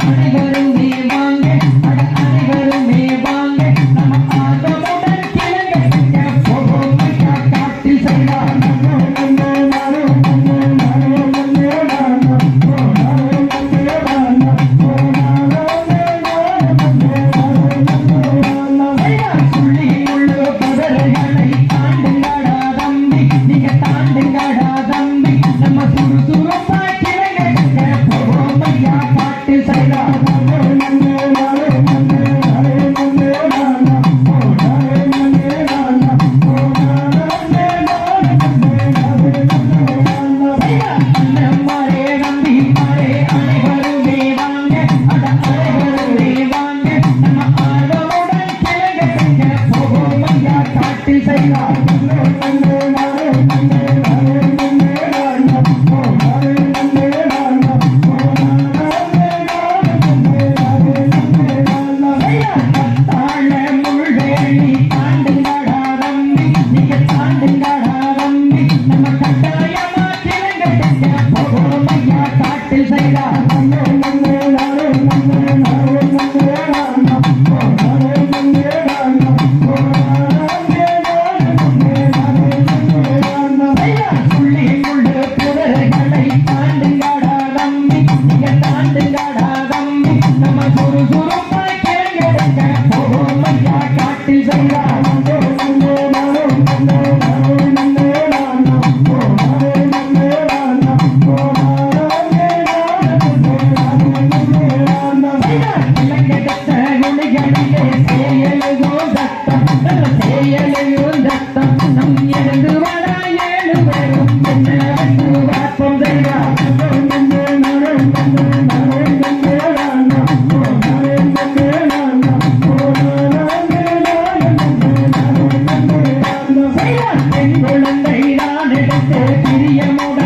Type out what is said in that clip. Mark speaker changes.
Speaker 1: Thank you. Priyamudan